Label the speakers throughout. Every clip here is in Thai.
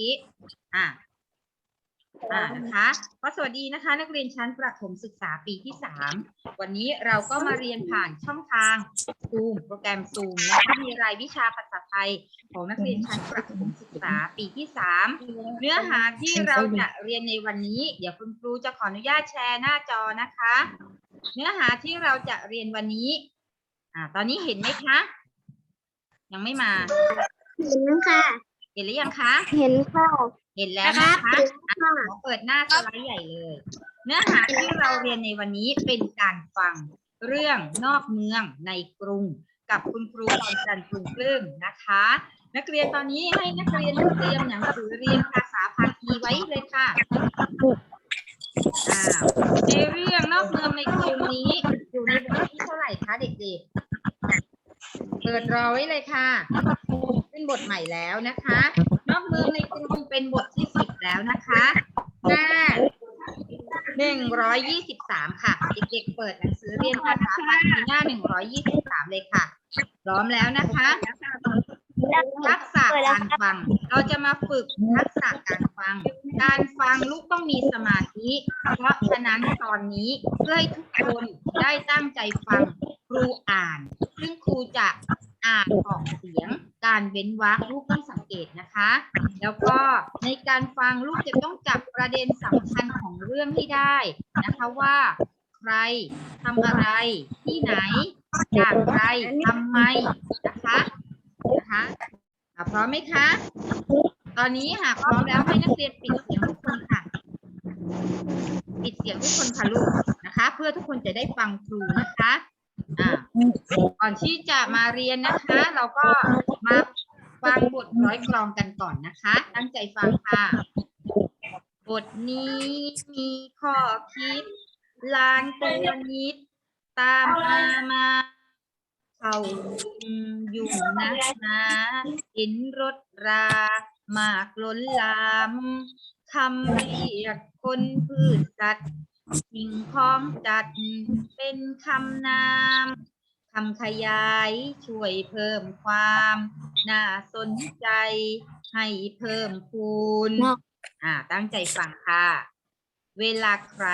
Speaker 1: กี้ อ่าอ่านะคะก็สวัสดีนะคะ นักเรียนชั้นประถมศึกษาปีที่สามวันนี้เราก็มาเรียนผ่านช่องทางซูมโปรแกรมซูมนะคะมีรายวิชาภาษาไทยของนักเรียนชั้นประถมศึกษาปีที่สามเนื้อหาที่เราจะเรียนในวันนี้ เดี๋ยวคุณครูจะขออนุญาตแชร์หน้าจอนะคะ เนื้อหาที่เราจะเรียนวันนี้ อ่า ตอนนี้เห็นไหมคะ ยังไม่มา
Speaker 2: เห็นค่ะ
Speaker 1: ห็นหรือยังคะ
Speaker 2: เห็นค่ะ
Speaker 1: เห็นแล้วนะคะ
Speaker 2: เห็นค่ะ
Speaker 1: ขอเปิดหน้าสไลด์ใหญ่เลย เนื้อหาที่เราเรียนในวันนี้เป็นการฟังเรื่องนอกเมืองในกรุง กับคุณครูพรจันทร์กรุงปลื้มนะคะ นักเรียนตอนนี้ให้นักเรียนเตรียมหนังสือเรียนภาษาพาคีไว้เลยค่ะอ้าวในเรื่องนอกเมืองในกรุงนี้ อยู่ในบทที่เท่าไหร่คะเด็กๆ เปิดรอไว้เลยค่ะ เป็นบทใหม่แล้วนะคะนอกเมืองในกรุงเป็นบทที่สิบแล้วนะคะหน้าหนึ่งร้อยยี่สิบสามค่ะเด็กๆเปิดหนังสือเรียนภาษาพาลีหน้าหนึ่งร้อยยี่สิบสามเลยค่ะพร้อมแล้วนะคะทักษะการฟัง เราจะมาฝึกทักษะการฟัง การฟังลูกต้องมีสมาธิ เพราะฉะนั้นตอนนี้เพื่อให้ทุกคนได้ตั้งใจฟังครูอ่าน ซึ่งครูจะ อ่านออกเสียง การเว้นวรรคลูกต้องสังเกตนะคะ แล้วก็ในการฟังลูกจะต้องจับประเด็นสำคัญของเรื่องให้ได้นะคะว่า ใครทำอะไรที่ไหนอย่างไรทำไมนะคะนะคะอะพร้อมไหมคะ ตอนนี้หากพร้อมแล้วให้นักเรียนปิดเสียงทุกคนค่ะ ปิดเสียงทุกคนค่ะลูกนะคะ เพื่อทุกคนจะได้ฟังครูนะคะ อ่าก่อนที่จะมาเรียนนะคะ เราก็มาฟังบทร้อยกลองกันก่อนนะคะ ตั้งใจฟังค่ะ บทนี้มีข้อคิดลานตัวนิด ตามมามาเข้ายุ่งนะนะเห็นรถรามากล้นลามคำเรียกคนพืชสัตว์ สิ่งของจัดเป็นคำนามคำขยายช่วยเพิ่มความ น่าสนใจ ให้เพิ่มคูณอ่า ตั้งใจฟังค่ะ เวลาใคร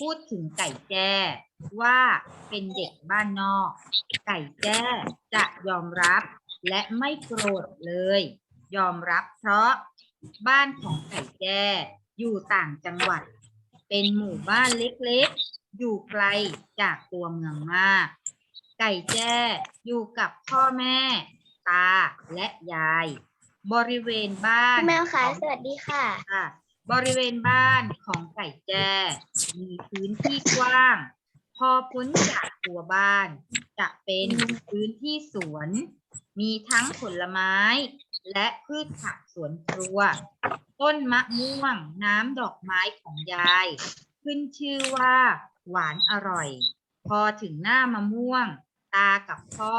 Speaker 1: พูดถึงไก่แจ้ว่าเป็นเด็กบ้านนอก ไก่แจ้จะยอมรับและไม่โกรธเลย ยอมรับเพราะบ้านของไก่แจ้อยู่ต่างจังหวัด เป็นหมู่บ้านเล็กๆ อยู่ไกลจากตัวเมืองมาก ไก่แจ้อยู่กับพ่อแม่ ตาและยาย บริเวณบ้าน
Speaker 2: แมวค่ะ
Speaker 1: ของ
Speaker 2: สวัสดีค่ะ
Speaker 1: ค่ะ บริเวณบ้านของไก่แจ้ มีพื้นที่กว้าง พอพ้นจากตัวบ้าน จะเป็นพื้นที่สวน มีทั้งผลไม้ และพืชผักสวนครัว ต้นมะม่วงน้ำดอกไม้ของยาย ขึ้นชื่อว่า หวานอร่อย พอถึงหน้ามะม่วง ตากับพ่อ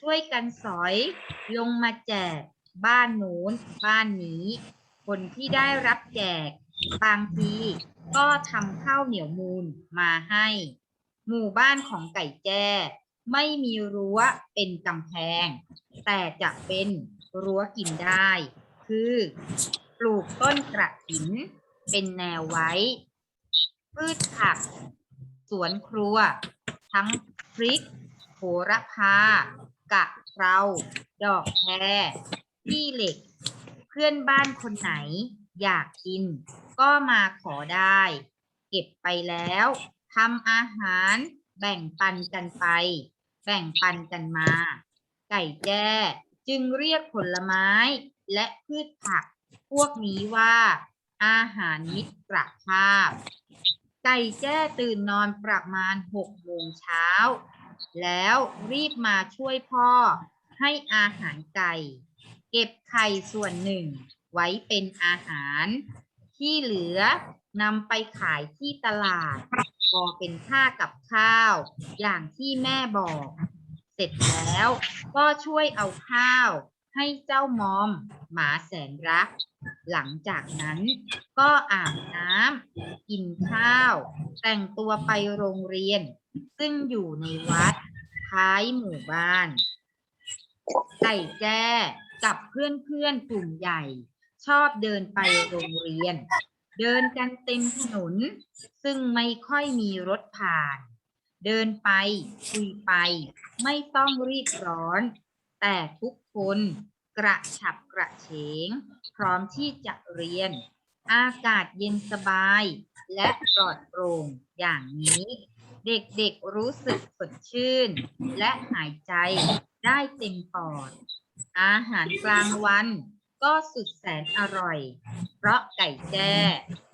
Speaker 1: ช่วยกันสอย ลงมาแจก บ้านโน้น บ้านนี้ คนที่ได้รับแจก บางทีก็ทำข้าวเหนียวมูลมาให้ หมู่บ้านของไก่แจ้ ไม่มีรั้วเป็นกำแพง แต่จะเป็น รั้วกินได้ คือปลูกต้นกระถิน เป็นแนวไว้ พืชผัก สวนครัว ทั้งพริกโหระพากะเพราดอกแครที่เหล็ก เพื่อนบ้านคนไหน อยากกิน ก็มาขอได้ เก็บไปแล้วทำอาหารแบ่งปันกันไป แบ่งปันกันมา ไก่แจ้ จึงเรียกผลไม้และพืชผัก พวกนี้ว่า อาหารมิตรภาพ ไก่แจ้ตื่นนอนประมาณหกโมงเช้า แล้วรีบมาช่วยพ่อให้อาหารไก่ เก็บไข่ส่วนหนึ่ง ไว้เป็นอาหาร ที่เหลือนำไปขายที่ตลาดพอเป็นค่ากับข้าว อย่างที่แม่บอก ร็จแล้ว ก็ช่วยเอาข้าว ให้เจ้ามอมหมาแสนรัก หลังจากนั้น ก็อาบน้ำกินข้าว แต่งตัวไปโรงเรียน ซึ่งอยู่ในวัดท้ายหมู่บ้านไก่แจ้กับเพื่อนๆกลุ่มใหญ่ ชอบเดินไปโรงเรียน เดินกันเต็มถนน ซึ่งไม่ค่อยมีรถผ่าน เดินไป คุยไป ไม่ต้องรีบร้อน แต่ทุกคนกระฉับกระเฉง พร้อมที่จะเรียน อากาศเย็นสบาย และปลอดโปร่งอย่างนี้ เด็กๆรู้สึกสดชื่น และหายใจได้เต็มปอด อาหารกลางวัน ก็สุดแสนอร่อย เพราะไก่แจ้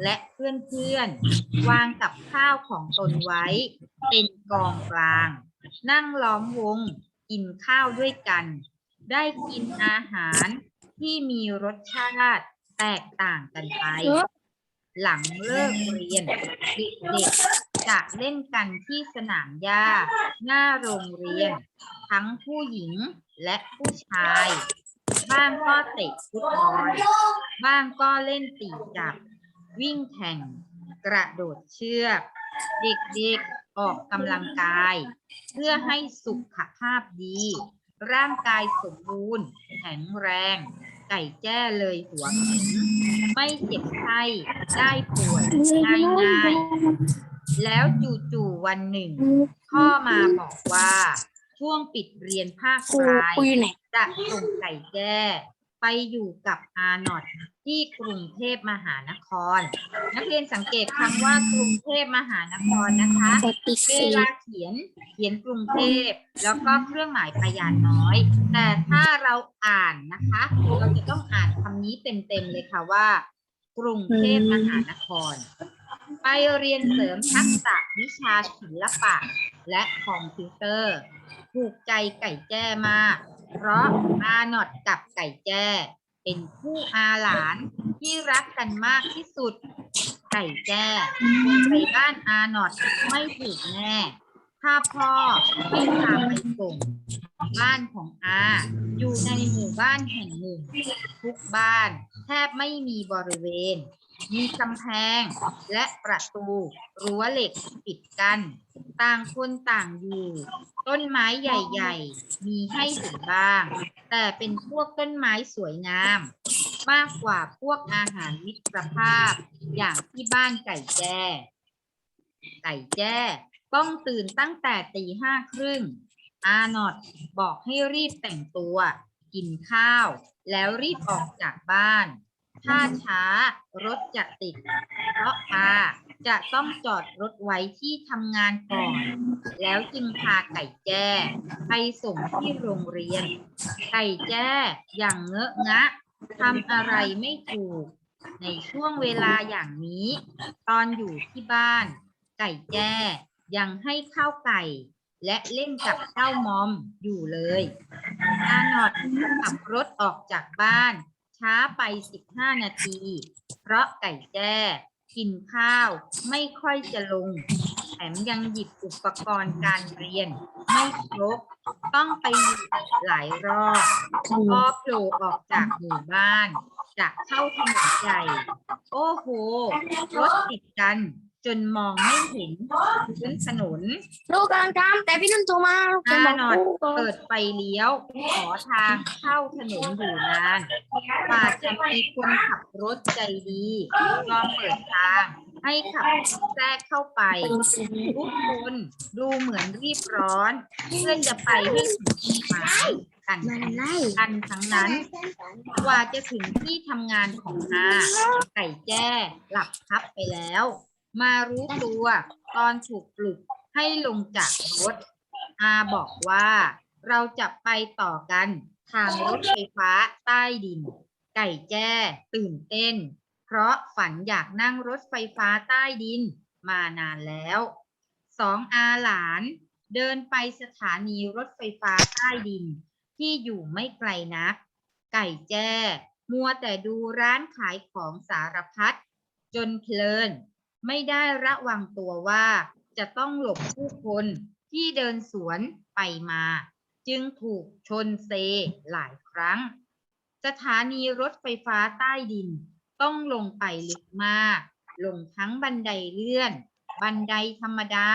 Speaker 1: และเพื่อนๆ วางกับข้าวของตนไว้ เป็นกองกลาง นั่งล้อมวงกินข้าวด้วยกัน ได้กินอาหารที่มีรสชาติแตกต่างกันไป หลังเลิกเรียน เด็กๆจะเล่นกันที่สนามหญ้า หน้าโรงเรียน ทั้งผู้หญิงและผู้ชาย บ้างก็เตะฟุตบอลบ้างก็เล่นตีจับ วิ่งแข่ง กระโดดเชือก เด็กๆออกกำลังกาย เพื่อให้สุขภาพดี ร่างกายสมบูรณ์ แข็งแรง ไก่แจ้เลยหัวแข็งไม่เจ็บไข้ได้ป่วยง่ายๆแล้วจู่ๆวันหนึ่ง พ่อมาบอกว่าช่วงปิดเรียนภาคปลาย จะส่งไก่แจ้ไปอยู่กับอาหนอดที่กรุงเทพมหานคร นักเรียนสังเกตคำว่ากรุงเทพมหานครนะคะ
Speaker 2: ปฏิ
Speaker 1: เว
Speaker 2: เสธ
Speaker 1: ลาเขียนเขียนกรุงเทพแล้วก็เครื่องหมายพยานน้อย แต่ถ้าเราอ่านนะคะ เราจะต้องอ่านคำนี้เต็มๆเลยค่ะว่า กรุงเทพมหานคร ไปเรียนเสริมทักษะวิชาศิลปะและคอมพิวเตอร์ ถูกใจไก่แจ้มาก เพราะอาหนอดกับไก่แจ้เป็นคู่อาหลานที่รักกันมากที่สุด ไก่แจ้คงไปบ้านอาหนอดไม่ถูกแน่ถ้าพ่อไม่พาไปส่งบ้านของอา อยู่ในหมู่บ้านแห่งหนึ่ง ทุกบ้านแทบไม่มีบริเวณ มีกำแพงและประตูรั้วเหล็กปิดกัน ต่างคนต่างอยู่ ต้นไม้ใหญ่ๆ มีให้เห็นบ้าง แต่เป็นพวกต้นไม้สวยงาม มากกว่าพวกอาหารมิตรภาพ อย่างที่บ้านไก่แจ้ไก่แจ้ต้องตื่นตั้งแต่ตีห้าครึ่ง อาหนอดบอกให้รีบแต่งตัว กินข้าว แล้วรีบออกจากบ้าน ถ้าช้ารถจะติด เพราะอาจะต้องจอดรถไว้ที่ทำงานก่อน แล้วจึงพาไก่แจ้ไปส่งที่โรงเรียน ไก่แจ้อย่างเงอะงะทำอะไรไม่ถูก ในช่วงเวลาอย่างนี้ ตอนอยู่ที่บ้าน ไก่แจ้ยังให้ข้าวไก่ และเล่นกับเจ้ามอมอยู่เลยอานอดขับรถออกจากบ้าน ช้าไป 15 นาที เพราะไก่แจ้กินข้าวไม่ค่อยจะลง แถมยังหยิบอุปกรณ์การเรียน ไม่ครบ ต้องไปหลายรอบพอโผล่ออกจากหมู่บ้าน จะเข้าถนนใหญ่ โอ้โห รถติดกัน จนมองไม่เห็นพื้นถนน
Speaker 2: ลูกกำลังทำแต่พี่นุ่นโทรมาลูกจะ
Speaker 1: อา
Speaker 2: บอก
Speaker 1: หนอด
Speaker 2: ลูกก่อน
Speaker 1: เปิดไฟเลี้ยว ขอทางเข้าถนนอยู่นานกว่าจะมีคนขับรถใจดียอมเปิดทางให้ขับแทรกเข้าไป ทุกคนดูเหมือนรีบร้อน เพื่อจะไปให้ถึงที่หมายกัน
Speaker 2: มันไล่
Speaker 1: กันทั้งนั้น กว่าจะถึงที่ทำงานของอาไก่แจ้หลับพับไปแล้ว มารู้ตัวตอนถูกปลุกให้ลงจากรถ อาบอกว่าเราจะไปต่อกันทางรถไฟฟ้าใต้ดิน ไก่แจ้ตื่นเต้น เพราะฝันอยากนั่งรถไฟฟ้าใต้ดินมานานแล้ว สองอาหลานเดินไปสถานีรถไฟฟ้าใต้ดิน ที่อยู่ไม่ไกลนัก ไก่แจ้ มัวแต่ดูร้านขายของสารพัดจนเพลิน ไม่ได้ระวังตัวว่าจะต้องหลบผู้คนที่เดินสวนไปมา จึงถูกชนเซหลายครั้ง สถานีรถไฟฟ้าใต้ดินต้องลงไปลึกมาก ลงทั้งบันไดเลื่อน บันไดธรรมดา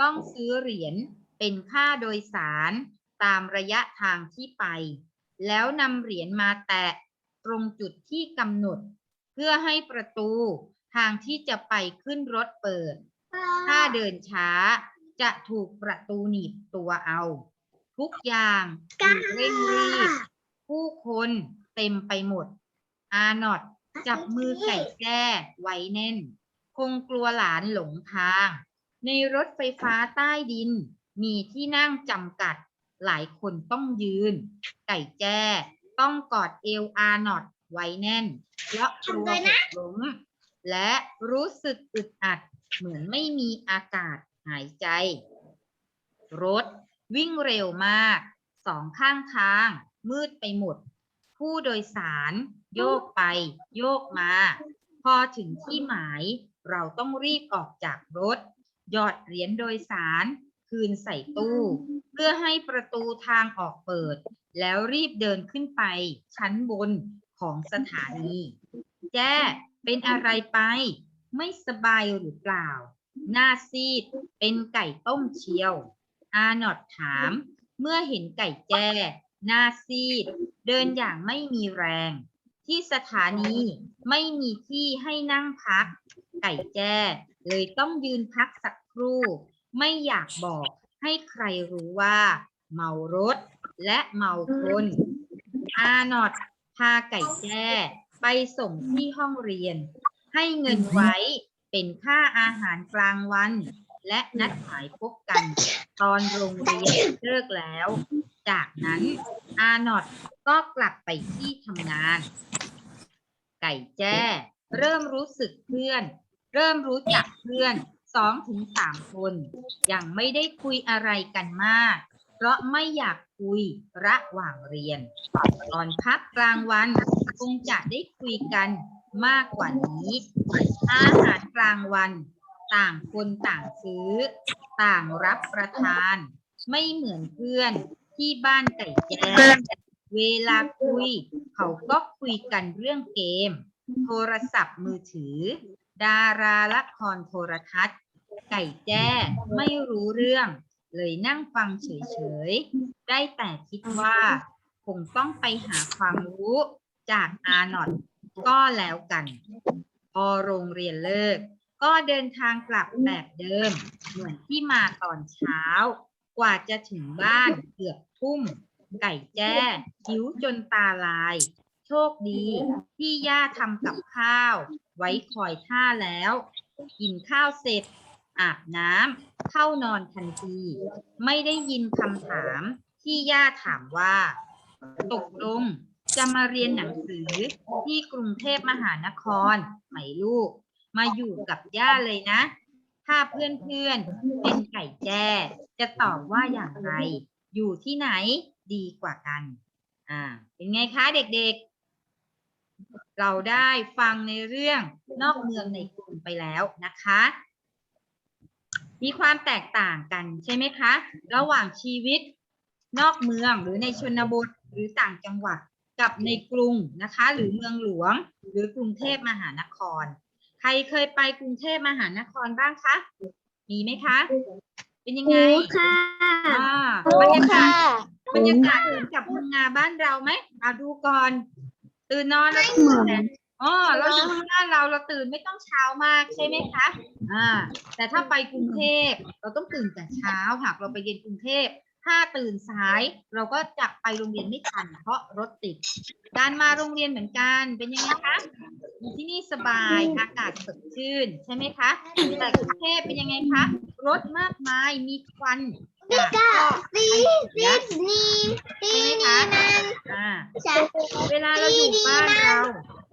Speaker 1: ต้องซื้อเหรียญเป็นค่าโดยสารตามระยะทางที่ไป แล้วนำเหรียญมาแตะตรงจุดที่กำหนด พื่อให้ประตูทางที่จะไปขึ้นรถเปิด ถ้าเดินช้าจะถูกประตูหนีบตัวเอา ทุกอย่างอยู่เร่งรีบ ผู้คนเต็มไปหมด อาหนอดจับมือไก่แจ้ไว้แน่น คงกลัวหลานหลงทาง ในรถไฟฟ้าใต้ดิน มีที่นั่งจำกัด หลายคนต้องยืน ไก่แจ้ต้องกอดเอวอาหนอด ไว้แน่น เพราะกลัวหกล้ม และรู้สึกอึดอัดเหมือนไม่มีอากาศหายใจ รถวิ่งเร็วมาก สองข้างทาง มืดไปหมด ผู้โดยสารโยกไป โยกมา พอถึงที่หมายเราต้องรีบออกจากรถ หยอดเหรียญโดยสาร คืนใส่ตู้ เพื่อให้ประตูทางออกเปิด แล้วรีบเดินขึ้นไป ชั้นบน ของสถานี แจ้เป็นอะไรไป ไม่สบายหรือเปล่า หน้าซีด เป็นไก่ต้มเชียว อาหนอดถาม เมื่อเห็นไก่แจ้ หน้าซีด เดินอย่างไม่มีแรง ที่สถานีไม่มีที่ให้นั่งพัก ไก่แจ้ เลยต้องยืนพักสักครู่ ไม่อยากบอกให้ใครรู้ว่า เมารถและเมาคน อาหนอด พาไก่แจ้ไปส่งที่ห้องเรียน ให้เงินไว้เป็นค่าอาหารกลางวัน และนัดหมายพบกัน ตอนโรงเรียนเลิกแล้ว จากนั้นอานอดก็กลับไปที่ทำงาน ไก่แจ้ เริ่มรู้สึกเพื่อน เริ่มรู้จักเพื่อนสองถึงสามคน ยังไม่ได้คุยอะไรกันมาก เพราะไม่อยาก คุยระหว่างเรียน ตอนพักกลางวันคงจะได้คุยกันมากกว่านี้ อาหารกลางวัน ต่างคนต่างซื้อ ต่างรับประทาน ไม่เหมือนเพื่อนที่บ้านไก่แจ้เวลาคุย เขาก็คุยกันเรื่องเกม โทรศัพท์มือถือ ดาราละครโทรทัศน์ ไก่แจ้ไม่รู้เรื่อง เลยนั่งฟังเฉยๆ ได้แต่คิดว่า คงต้องไปหาความรู้จากอาหนอดก็แล้วกัน พอโรงเรียนเลิก ก็เดินทางกลับแบบเดิม เหมือนที่มาตอนเช้า กว่าจะถึงบ้านเกือบทุ่ม ไก่แจ้หิวจนตาลาย โชคดีที่ย่าทำกับข้าว ไว้คอยท่าแล้ว กินข้าวเสร็จ อาบน้ำเข้านอนทันที ไม่ได้ยินคำถามที่ย่าถามว่า ตกลงจะมาเรียนหนังสือที่กรุงเทพมหานครไหมลูก มาอยู่กับย่าเลยนะ ถ้าเพื่อนๆเป็นไก่แจ้จะตอบว่าอย่างไร อยู่ที่ไหนดีกว่ากัน อ่า เป็นไงคะเด็กๆ เราได้ฟังในเรื่องนอกเมืองในกรุงไปแล้วนะคะ มีความแตกต่างกันใช่ไหมคะ ระหว่างชีวิตนอกเมืองหรือในชนบทหรือต่างจังหวัดกับในกรุงนะคะ หรือเมืองหลวง หรือกรุงเทพมหานคร ใครเคยไปกรุงเทพมหานครบ้างคะมีไหมคะ เป็นยังไง
Speaker 2: ค่ะ
Speaker 1: อ่าบรรยากาศบรรยากาศเหมือนกับพังงาบ้านเราไหมเอาดูก่อนตื่นนอนแล้วตื่นแต่ อ๋อเราอยู่ที่บ้านเราเราตื่นไม่ต้องเช้ามากใช่ไหมคะ อ่า แต่ถ้าไปกรุงเทพเราต้องตื่นแต่เช้าหากเราไปเรียนกรุงเทพถ้าตื่นสายเราก็จะไปโรงเรียนไม่ทันเพราะรถติด การมาโรงเรียนเหมือนกันเป็นยังไงคะอยู่ที่นี่สบายอากาศสดชื่นใช่ไหมคะแต่กรุงเทพเป็นยังไงคะรถมากมายมีควันจากท่อไอเสีย
Speaker 2: นี่
Speaker 1: ใช่ไหมคะอ่าเวลาเราอยู่บ้านเรา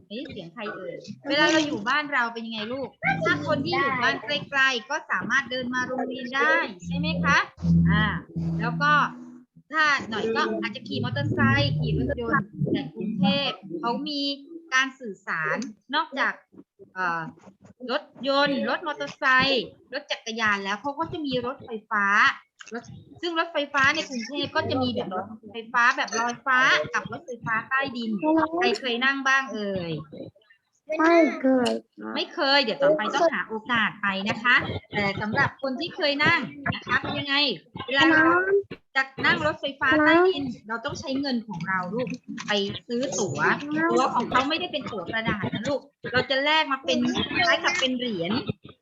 Speaker 1: เฮ้ยเสียงใครเอ่ย เวลาเราอยู่บ้านเราเป็นยังไงลูก ถ้าคนที่อยู่บ้านใกลๆก็สามารถเดินมาโรงเรียนได้ใช่ไหมคะ อ่า แล้วก็ถ้าหน่อยก็อาจจะขี่มอเตอร์ไซค์ขี่รถยนต์แต่กรุงเทพเขามีการสื่อสารนอกจากรถยนต์ รถมอเตอร์ไซค์รถจักรยานแล้วเขาก็จะมีรถไฟฟ้า ซึ่งรถไฟฟ้าในกรุงเทพก็จะมีแบบรถไฟฟ้าแบบลอยฟ้ากับรถไฟฟ้าใต้ดิน ใครเคยนั่งบ้างเอ่ย
Speaker 2: ไม่เคย
Speaker 1: ไม่เคย เดี๋ยวต่อไปต้องหาโอกาสไปนะคะ แต่สำหรับคนที่เคยนั่งนะคะเป็นยังไง เวลาเรา จจะนั่งรถไฟฟ้าใต้ดินเราต้องใช้เงินของเราลูกไปซื้อตั๋วตั๋วของเขาไม่ได้เป็นตั๋วกระดาษนะลูกเราจะแลกมาเป็นคล้ายกับเป็นเหรียญ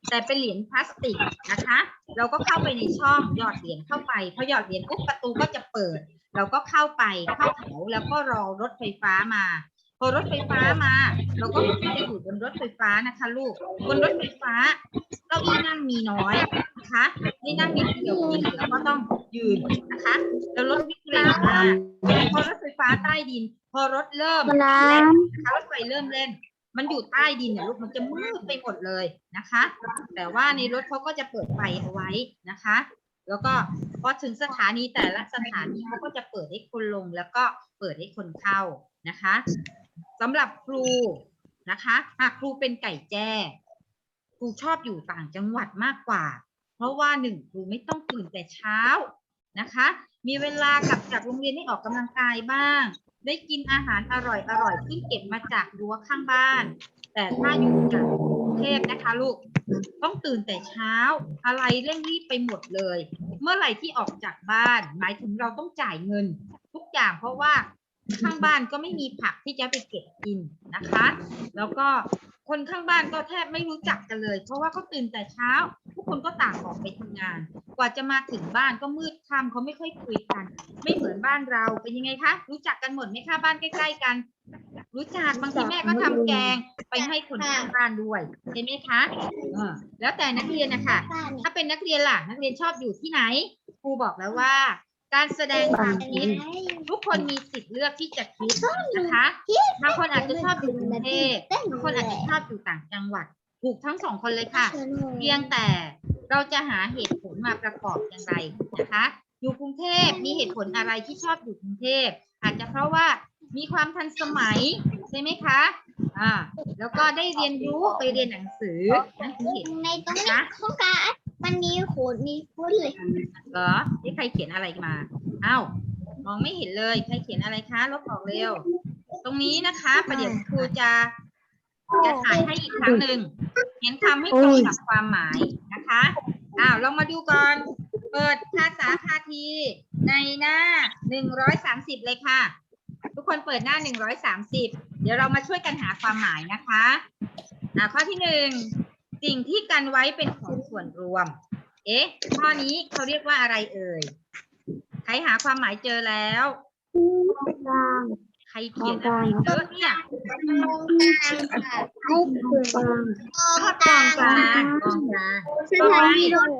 Speaker 1: แต่เป็นเหรียญพลาสติกนะคะ เราก็เข้าไปในช่องหยอดเหรียญเข้าไปพอหยอดเหรียญปุ๊บประตูก็จะเปิด เราก็เข้าไปเข้าแถวแล้วก็รอรถไฟฟ้ามา พอรถไฟฟ้ามา เราก็จะอยู่บนรถไฟฟ้านะคะ ลูก บนรถไฟฟ้าเก้าอี้นั่งมีน้อยนะคะนี่นั่งมีเดียวที่เหลือก็ต้องยืนนะคะแล้วรถวิ่งเร็วมาพอรถไฟฟ้าใต้ดิน พอรถเริ่มเล่นนะคะรถไฟเริ่มเล่น มันอยู่ใต้ดินเนี่ยลูกมันจะมืดไปหมดเลยนะคะ แต่ว่าในรถเขาก็จะเปิดไฟเอาไว้นะคะแล้วก็พอถึงสถานีแต่ละสถานีเขาก็จะเปิดให้คนลงแล้วก็เปิดให้คนเข้านะคะ สำหรับครูนะคะหากครูเป็นไก่แจ้ครูชอบอยู่ต่างจังหวัดมากกว่า เพราะว่าหนึ่งครูไม่ต้องตื่นแต่เช้านะคะ มีเวลากลับจากโรงเรียนให้ออกกำลังกายบ้าง ได้กินอาหารอร่อยอร่อยที่เก็บมาจากรั้วข้างบ้าน แต่ถ้าอยู่จากกรุงเทพนะคะลูกต้องตื่นแต่เช้า อะไรเร่งรีบไปหมดเลย เมื่อไหร่ที่ออกจากบ้าน หมายถึงเราต้องจ่ายเงิน ทุกอย่างเพราะว่า ข้างบ้านก็ไม่มีผักที่จะไปเก็บกินนะคะ แล้วก็คนข้างบ้านก็แทบไม่รู้จักกันเลย เพราะว่าเขาตื่นแต่เช้า ทุกคนก็ต่างออกไปทำงาน กว่าจะมาถึงบ้านก็มืดค่ำเขาไม่ค่อยคุยกัน ไม่เหมือนบ้านเราเป็นยังไงคะ รู้จักกันหมดไหมคะบ้านใกล้ๆกัน รู้จักบางทีแม่ก็ทำแกงไปให้คนข้างบ้านด้วยเห็นไหมคะแล้วแต่นักเรียนนะคะถ้าเป็นนักเรียนล่ะ นักเรียนชอบอยู่ที่ไหนครูบอกแล้วว่า การแสดงความคิดทุกคนมีสิทธิ์เลือกที่จะคิดนะคะบางคนอาจจะชอบอยู่กรุงเทพบางคนอาจจะชอบอยู่ต่างจังหวัด ถูกทั้งสองคนเลยค่ะ เพียงแต่เราจะหาเหตุผลมาประกอบอย่างไรนะคะ อยู่กรุงเทพมีเหตุผลอะไรที่ชอบอยู่กรุงเทพอาจจะเพราะว่ามีความทันสมัยใช่ไหมคะอ่าแล้วก็ได้เรียนรู้ไปเรียนหนังสือนั่นคือเหตุ
Speaker 2: ในต รงนี้เขาการมันมีขนมีฟุ้นเลย
Speaker 1: เหรอนี่ใครเขียนอะไรมาเอ้ามองไม่เห็นเลย ใครเขียนอะไรคะลบออกเร็ว ตรงนี้นะคะประเดี๋ยวครูจะจะถ่ายให้อีกครั้งหนึ่งเขียนคำให้ตรงกับความหมายนะคะอ้าวลองมาดูก่อน เปิดภาษาพาทีในหน้าหนึ่งร้อยสามสิบเลยค่ะ ทุกคนเปิดหน้าหนึ่งร้อยสามสิบเดี๋ยวเรามาช่วยกันหาความหมายนะคะอ่าข้อที่หนึ่ง สิ่งที่กันไว้เป็นของส่วนรวม เอ๊ะ ข้อนี้เขาเรียกว่าอะไรเอ่ย ใครหาความหมายเจอแล้ว
Speaker 2: กลาง
Speaker 1: ใครเขียนอะไรเยอะเนี่ย
Speaker 2: ให้คือกลาง
Speaker 1: กองกลางกองกลาง
Speaker 2: สถานีรถ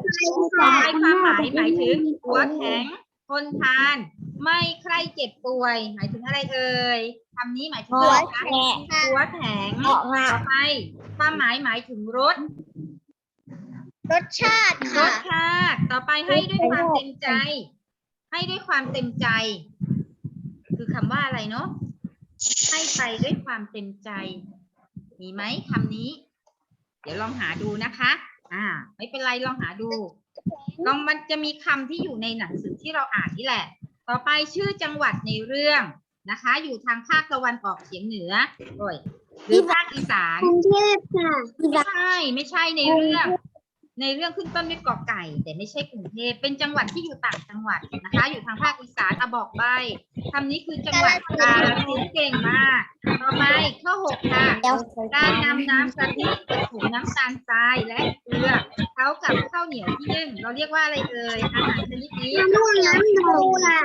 Speaker 2: ไฟ
Speaker 1: ต่อไปความหมายหมายถึงหัวแข็งทนทาน ไม่ใครเจ็บป่วย หมายถึงอะไรเอ่ยคำนี้หมายถึงอะไรคะหัวแข็ง
Speaker 2: ออกมา
Speaker 1: ต่อไป ความหมายหมายถึงรส
Speaker 2: รสชาติ
Speaker 1: ร
Speaker 2: ค่ะ
Speaker 1: สชาติต่อไปให้ด้วยความเต็มใจ ให้ด้วยความเต็มใจ คือคำว่าอะไรเนาะให้ไปด้วยความเต็มใจ มีไหมคำนี้ เดี๋ยวลองหาดูนะคะ อ่า ไม่เป็นไรลองหาดู ลองมันจะมีคำที่อยู่ในหนังสือที่เราอ่านนี่แหละ ต่อไปชื่อจังหวัดในเรื่องนะคะ อยู่ทางภาคตะวันออกเฉียงเหนือโอ้ย หรือภาคอีสาน
Speaker 2: กรุงเทพค่ะ
Speaker 1: ไม่ใช่ไม่ใช่ในเรื่อง ในเรื่องขึ้นต้นด้วยกอไก่ แต่ไม่ใช่กรุงเทพเป็นจังหวัดที่อยู่ต่างจังหวัดนะคะ อยู่ทางภาคอีสานอะบอกใบคำนี้คือจังหวัดกาฬสินธุ์เก่งมาก ต่อไปข้อหกค่ะ การนำน้ำกะทิผสมน้ำตาลทรายและเกลือเข้ากับข้าวเหนียวที่นึ่งเราเรียกว่าอะไรเอ่ยอาหารชนิดนี้
Speaker 2: มะม่วงน้ำดูค่ะ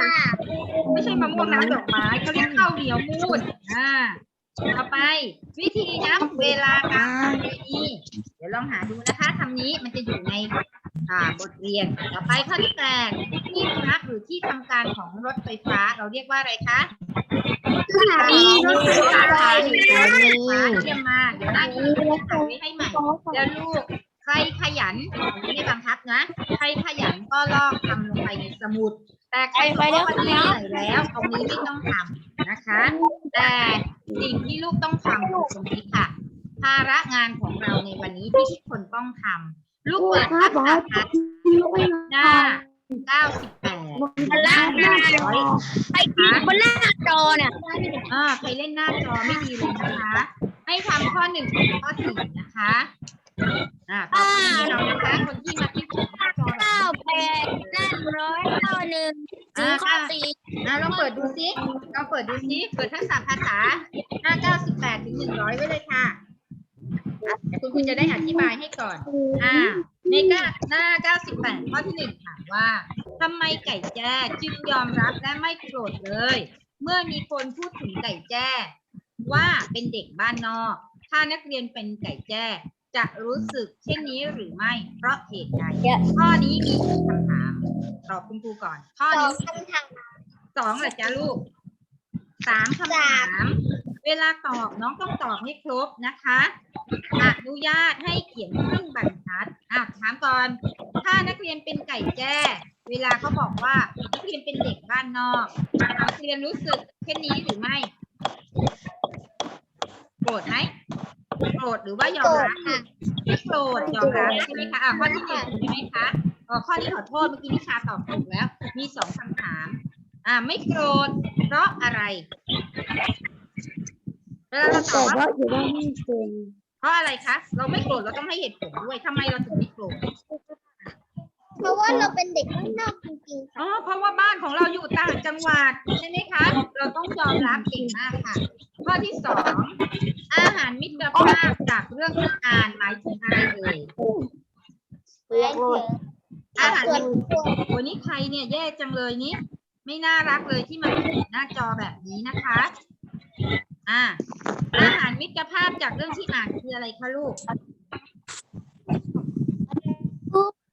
Speaker 1: ไม่ใช่มะม่วงน้ำดอกไม้เขาเรียกข้าวเหนียวมูนอ่า ต่อไป วิธีนับเวลาการเรียนนี้เดี๋ยวลองหาดูนะคะคำนี้มันจะอยู่ในอ่าบทเรียน ต่อไปข้อที่แปดที่พักหรือที่ทำการของรถไฟฟ้าเราเรียกว่าอะไรคะ
Speaker 2: สถานีรถไฟฟ้า
Speaker 1: สถานีรถไฟฟ้าเยี่ยมมากเดี๋ยวหน้านี้ให้ใหม่ แล้วลูก ใครขยันไม่ได้บังคับนะ ใครขยันก็ลอกทำลงไปในสมุด แต่ใครบอกว่าวันนี้เหนื่อยแล้วตรงนี้ไม่ต้องทำนะคะ แต่สิ่งที่ลูกต้องทำคือตรงนี้ค่ะ ภาระงานของเราในวันนี้ที่ทุกคนต้องทำลูกเปิดทักษะหน้า98หน้า100
Speaker 2: ไปกินบนหน้าจอเนี่ย
Speaker 1: อ่าใครเล่นหน้าจอไม่ดีเลยนะคะ ให้ทำข้อหนึ่งถึงข้อสี่นะคะ อ่าต่อไปนี้เรานะคะ คนที่มาที่หน้าจอ
Speaker 2: เก้าแปดนั่นร้อยข้อหนึ่ง
Speaker 1: อ่า
Speaker 2: ข้อ
Speaker 1: ค่ะ
Speaker 2: สี่
Speaker 1: อ่าลองเปิดดูซิลองเปิดดูซิเปิดทักษะภาษาหน้า98ถึง100ไว้เลยค่ะอะเดี๋ยวคุณคุณจะได้อธิบายให้ก่อน อ่าในหน้าหน้า98ข้อที่หนึ่งถามว่าทำไมไก่แจ้จึงยอมรับและไม่โกรธเลย เมื่อมีคนพูดถึงไก่แจ้ ว่าเป็นเด็กบ้านนอก ถ้านักเรียนเป็นไก่แจ้ จะรู้สึกเช่นนี้หรือไม่ เพราะเหตุใดข้อนี้มีกี่คำถาม ตอบคุณครูก่อน ข้อ
Speaker 2: ตอ
Speaker 1: นี้
Speaker 2: บคำถาม
Speaker 1: สองเหรอจ๊ะลูกสามคำถาม เวลาตอบน้องต้องตอบให้ครบนะคะ อนุญาตให้เขียนครึ่งบรรทัดอะถามก่อน ถ้านักเรียนเป็นไก่แจ้ เวลาเขาบอกว่านักเรียนเป็นเด็กบ้านนอกนักเรียนรู้สึกเช่นนี้หรือไม่ โกรธไหม โกรธหรือว่ายอมรับ
Speaker 2: ค่ะ
Speaker 1: ไม่โกรธยอมรับใช่ไหมคะอะข้อที่หนึ่งใช่ไหมคะอ๋อข้อนี้ขอโทษเมื่อกี้นิชาตอบถูกแล้ว มีสองคำถาม อ่าไม่โกรธเพราะอะไรเวลาเราตอบว่า
Speaker 2: อยู่ว่าไม่เป็น
Speaker 1: เพราะอะไรคะเราไม่โกรธเราต้องให้เหตุผลด้วยทำไมเราถึงไม่โกรธ
Speaker 2: เพราะว่าเราเป็นเด็กข้างนอกจริงๆ
Speaker 1: อ๋
Speaker 2: ค่ะ
Speaker 1: อเพราะว่าบ้านของเราอยู่ต่างจังหวัดใช่ไหมคะ เราต้องยอมรับเก่งมากค่ะ ข้อที่สอง อาหารมิตรภาพจากเรื่องที่อ่านหมายถึงอะไรเอ่ย
Speaker 2: เพื่อนเถอะ
Speaker 1: อาหาร
Speaker 2: ส่ว
Speaker 1: มิ
Speaker 2: น
Speaker 1: ตร
Speaker 2: ตัว
Speaker 1: โอ้นี่ใครเนี่ยแย่จังเลยนี่ไม่น่ารักเลยที่มาเห็นหน้าจอแบบนี้นะคะ อ่า อาหารมิตรภาพจากเรื่องที่อ่านคืออะไรคะลูก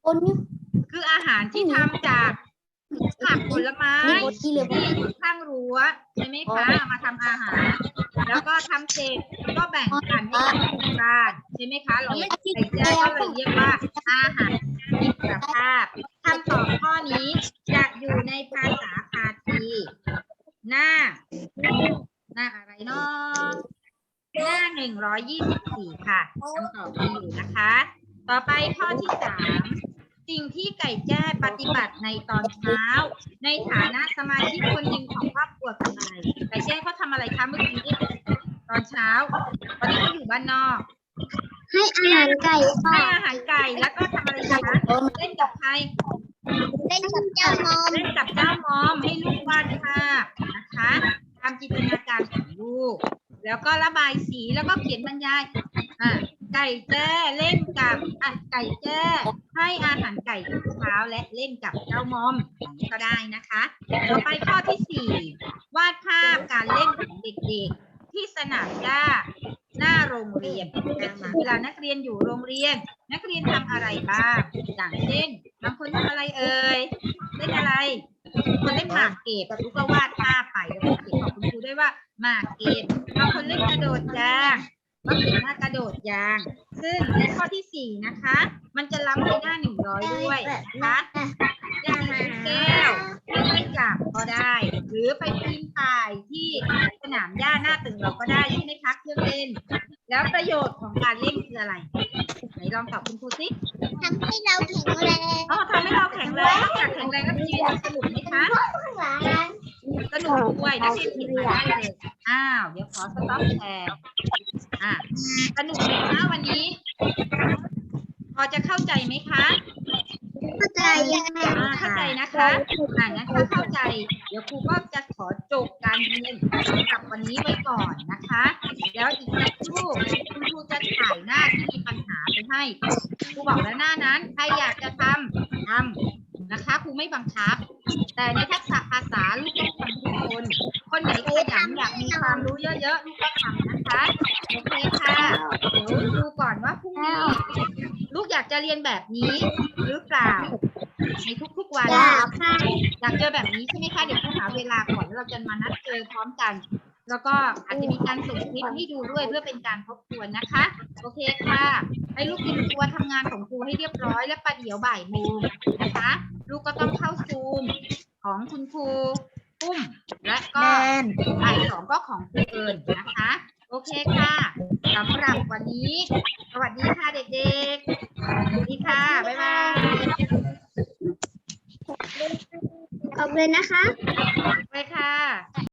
Speaker 2: คนนี้
Speaker 1: คืออาหารที่ทำจากผักผลไม้
Speaker 2: มีคนที่เหลือ
Speaker 1: ที่อยู่ข้างรั้วใช่ไหมคะเอามาทำอาหาร แล้วก็ทำเสร็จก็แบ่งกันให้กับที่บ้านใช่ไหมคะเราไอ้แจ้ก็เลยเรียกว่าอาหารมิตรภาพคำตอบข้อนี้จะอยู่ในภาษาพาทีหน้า หน้าอะไรเนาะหน้าหนึ่งร้อยยี่สิบสี่ค่ะคำตอบมีอยู่นะคะ ต่อไปข้อที่สาม สิ่งที่ไก่แจ้ปฏิบัติในตอนเช้า ในฐานะสมาชิกคนหนึ่งของครอบครัวคืออะไรไก่แจ้เขาทำอะไรคะเมื่อกี้ตอนเช้าตอนนี้เขาอยู่บ้านนอก
Speaker 2: ให้อาหารไก่ค่ะ
Speaker 1: ให้อาหารไก่แล้วก็ทำอะไรคะเล่นกับใคร
Speaker 2: เล่นกับเจ้านม
Speaker 1: เล่นกับเจ้ามอมให้ลูกวาดภาพนะคะตามจินตนาการของลูก แล้วก็ระบายสีแล้วก็เขียนบรรยายอะไก่แจ้เล่นกับอะไก่แจ้ ให้อาหารไก่ทุกเช้าและเล่นกับเจ้ามอมก็ได้นะคะ ต่อไปข้อที่สี่วาดภาพการเล่นของเด็กๆ ที่สนามหญ้าหน้าโรงเรียนเวลานักเรียนอยู่โรงเรียน นักเรียนทำอะไรบ้างอย่างเช่นบางคนทำอะไรเอ่ยเล่นอะไรคนเล่นหมากเก็บลูกก็วาดภาพไปแล้วก็เขียนบอกคุณครูด้วยว่าหมากเก็บบางคนเล่นกระโดดยาง ก็เขียนว่ากระโดดยาง ซึ่งในข้อที่สี่นะคะ มันจะล้ำไปหน้าหนึ่งร้อยด้วยนะคะอย่างหาแก้วที่ไม่กลับก็ได้ หรือไปปีนป่ายที่สนามหญ้าหน้าตึกเราก็ได้ใช่ไหมคะเครื่องเล่น แล้วประโยชน์ของการเล่นคืออะไรไหนลองตอบคุณครูสิ
Speaker 2: ทำให้เราแข็งแรง
Speaker 1: อ๋อทำให้เราแข็งแรงนอกจากแข็งแรงแล้วชีวิตเราสนุกไหมคะ
Speaker 2: ข้างหลัง
Speaker 1: สนุกด้วยนักเรียนเขียนมาได้เลยอ้าวเดี๋ยวขอสต็อปแชร์อะสนุกไหมคะวันนี้ พอจะเข้าใจไหมคะ
Speaker 2: เข้าใจยังไง
Speaker 1: อ่าเข้าใจนะคะอ่างั้นถ้าเข้าใจ เดี๋ยวครูก็จะขอจบการเรียนสำหรับวันนี้ไว้ก่อนนะคะ แล้วอีกสักครู่คุณครูจะถ่ายหน้าที่มีปัญหาไปให้ครูบอกแล้วหน้านั้นใครอยากจะทำทำ นะคะครูไม่บังคับ แต่ในทักษะภาษาลูกต้องทำทุกคนคนไหนขยันอยากมีความรู้เยอะๆลูกก็ทำนะคะโอเคค่ะเดี๋ยวดูก่อนว่าพรุ่งนี้ลูกอยากจะเรียนแบบนี้หรือเปล่าในทุกๆวัน
Speaker 2: อยากค่ะ
Speaker 1: อยากเจอแบบนี้ใช่ไหมคะเดี๋ยวครูหาเวลาก่อนแล้วเราจะมานัดเจอพร้อมกัน แล้วก็อาจจะมีการส่งคลิปให้ดูด้วยเพื่อเป็นการทบทวนนะคะ โอเคค่ะ ให้ลูกกินตัวทำงานของครูให้เรียบร้อยและประเดี๋ยวบ่ายโมงนะคะ ลูกก็ต้องเข้าซูมของคุณครูปุ้มและก็บ่ายสองก็ของครูเอิญนะคะ โอเคค่ะสำหรับวันนี้ สวัสดีค่ะเด็กๆสวัสดีค่ะ บ๊ายบาย
Speaker 2: ขอบคุณนะคะ
Speaker 1: ไปค่ะ